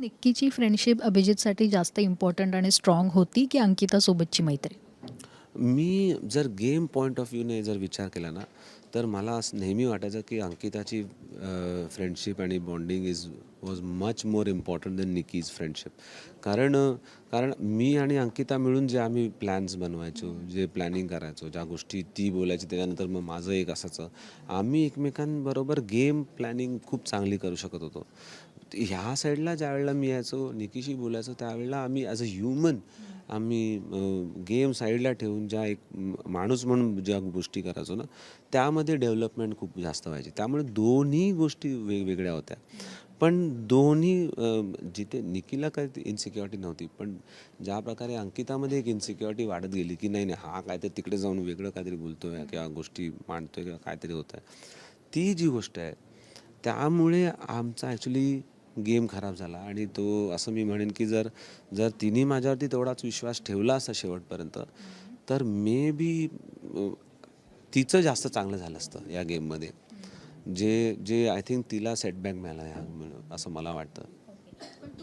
निक्कीची friendship अभिजितसाठी जास्त important आणि strong होती की अंकितासोबतची मैत्री? मी जर गेम पॉईंट ऑफ व्ह्यूने जर विचार केला ना तर मला असं नेहमी वाटायचं की अंकिताची फ्रेंडशिप आणि bonding is was much more important than Nikki's friendship कारण कारण मी आणि अंकिता मिळून जे आम्ही प्लॅन्स बनवायचो जे प्लॅनिंग करायचो ज्या गोष्टी ती बोलायची त्याच्यानंतर मग माझं एक असायचं. आम्ही एकमेकांबरोबर गेम प्लॅनिंग खूप चांगली करू शकत होतो. ह्या साईडला ज्यावेळेला मी यायचो निकीशी बोलायचो त्यावेळेला आम्ही ॲज अ ह्युमन आम्ही गेम साईडला ठेवून ज्या एक माणूस म्हणून ज्या गोष्टी करायचो ना त्यामध्ये डेव्हलपमेंट खूप जास्त व्हायची. त्यामुळे दोन्ही गोष्टी वेगवेगळ्या होत्या. पण दोन्ही जिथे निकीला काही इन्सिक्युरिटी नव्हती पण ज्या प्रकारे अंकितामध्ये एक इन्सिक्युरिटी वाढत गेली की नाही नाही हा काहीतरी तिकडे जाऊन वेगळं काहीतरी बोलतोय किंवा गोष्टी मांडतोय किंवा काहीतरी होत आहे ती जी गोष्ट आहे त्यामुळे आमचा ॲक्च्युली गेम खराब झाला. आणि तो असं मी म्हणेन की जर जर तिने माझ्यावरती तेवढाच विश्वास ठेवला असता शेवटपर्यंत तर मे बी तिचं जास्त चांगलं झालं असतं या गेममध्ये. जे जे आय थिंक तिला सेटबॅक मिळाला ह्या असं मला वाटतं.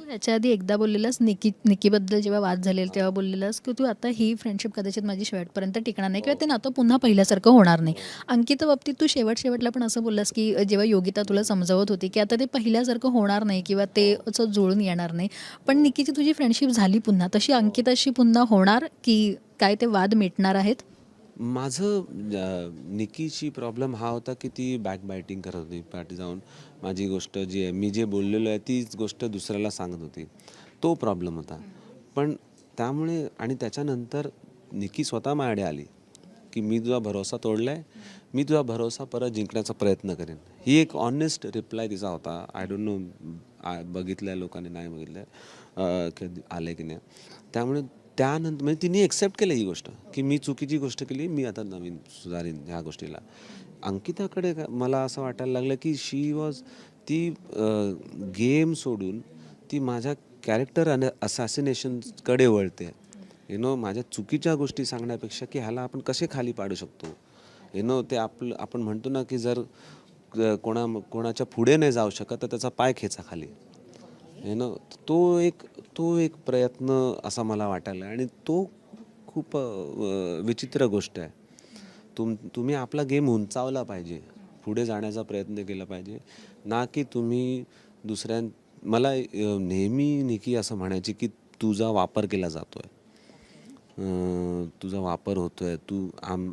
ह्याच्या आधी एकदा बोललेलास निकी निकीबद्दल जेव्हा वाद झालेला तेव्हा बोललेलास की तू आता ही फ्रेंडशिप कदाचित माझी शेवटपर्यंत टिकणार नाही किंवा ते नातं पुन्हा पहिल्यासारखं होणार नाही. अंकिता बाबतीत तू शेवट शेवटला पण असं बोललास की जेव्हा योगिता तुला समजावत होती की आता ते पहिल्यासारखं होणार नाही किंवा ते असं जुळून येणार नाही. पण निकीची तुझी फ्रेंडशिप झाली पुन्हा. तशी अंकिताशी पुन्हा होणार की काय ते वाद मिटणार आहेत? माझं निकीची प्रॉब्लेम हा होता की ती बॅक बायटिंग करत होती पाठी जाऊन. माझी गोष्ट जी आहे मी जे बोललेलो आहे तीच गोष्ट दुसऱ्याला सांगत होती. तो प्रॉब्लेम होता. पण त्यामुळे आणि त्याच्यानंतर निकी स्वतः माझ्याकडे आली की मी तुझा भरोसा तोडला आहे मी तुझा भरोसा परत जिंकण्याचा प्रयत्न करेन. ही एक ऑनेस्ट रिप्लाय तिचा होता. आय डोंट नो बघितलं आहे लोकांनी नाही बघितलं आहे आलं की नाही. त्यामुळे त्यानंतर म्हणजे तिने एक्सेप्ट केलं ही गोष्ट की मी चुकीची गोष्ट केली मी आता नवीन सुधारीन ह्या गोष्टीला. अंकिताकडे का- मला असं वाटायला लागलं की शी वॉज ती गेम सोडून ती माझ्या कॅरेक्टर आणि असॅसिनेशनकडे वळते. यु नो माझ्या चुकीच्या गोष्टी सांगण्यापेक्षा की ह्याला आपण कसे खाली पाडू शकतो? यु नो ते आपलं आपण म्हणतो ना की जर कोणा कोणाच्या पुढे नाही जाऊ शकत तर त्याचा पाय खेचा खाली. आहे ना? तो एक तो एक प्रयत्न असा मला वाटायला आणि तो खूप विचित्र गोष्ट आहे. तुम तुम्ही आपला गेम उंचावला पाहिजे. पुढे जाण्याचा प्रयत्न केला पाहिजे. ना की तुम्ही दुसऱ्यां मला नेहमी निकी असं म्हणायची की तुझा वापर केला जातो आहे तुझा वापर होतो आहे तू आम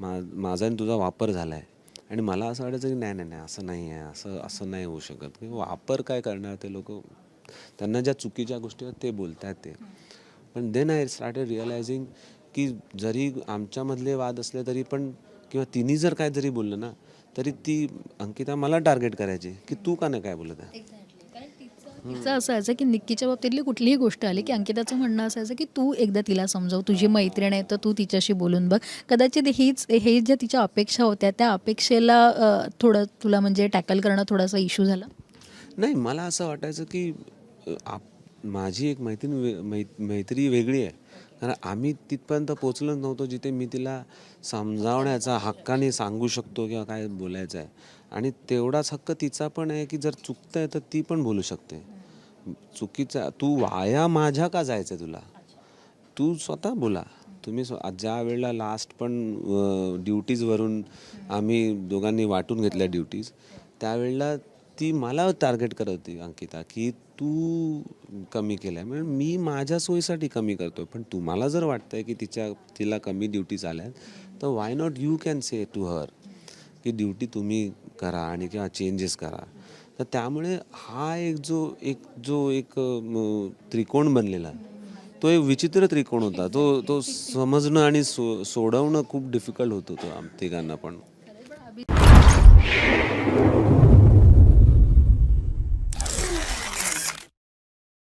मा माझा आणि तुझा वापर झाला आहे आणि मला असं वाटायचं की नाही नाही नाही असं नाही आहे असं असं नाही होऊ शकत. की वापर काय करणार ते लोक? त्यांना ज्या चुकीच्या गोष्टी आहेत ते बोलतात ते. पण देन आय स्टार्टेड रिअलायझिंग की जरी आमच्यामधले वाद असले तरी पण किंवा तिने जर काय जरी बोललं ना तरी ती अंकिता मला टार्गेट करायची की तू का नाही काय बोलत आहे? असं असायचं की निक्कीच्या बाबतीतली कुठलीही गोष्ट आली की अंकिताचं म्हणणं असायचं की तू एकदा तिला समजव तुझी मैत्रीण आहे तर तू तिच्याशी बोलून बघ. कदाचित हीच हे ज्या तिच्या अपेक्षा होत्या त्या अपेक्षेला थोडं तुला म्हणजे टॅकल करणं थोडासा इश्यू झाला? नाही मला असं वाटायचं की आप माझी एक मैत्रीण मै मैत्री वेगळी आहे. कारण आम्ही तिथपर्यंत पोचलो नव्हतो जिथे मी तिला समजावण्याचा हक्काने सांगू शकतो किंवा काय बोलायचं आहे. आणि तेवढाच हक्क तिचा पण आहे की जर चुकतं आहे तर ती पण बोलू शकते. चुकीचा तू वाया माझ्या का जायचं आहे तुला? तू स्वतः बोला. तुम्ही स्व ज्या वेळेला लास्ट पण ड्युटीजवरून आम्ही दोघांनी वाटून घेतल्या ड्युटीज त्यावेळेला ती मला टार्गेट करत होती अंकिता की तू कमी केलं आहे म्हणजे मी माझ्या सोयीसाठी कमी करतो पण तुम्हाला जर वाटतं आहे की तिच्या तिला कमी ड्युटीज आल्या तर why not you can say to her की ड्युटी तुम्ही करा आणि किंवा चेंजेस करा. तर त्यामुळे हा एक जो एक जो एक त्रिकोण बनलेला तो एक विचित्र त्रिकोण होता. तो तो समजणं आणि सो सोडवणं खूप डिफिकल्ट होतं तो आम तिघांना पण.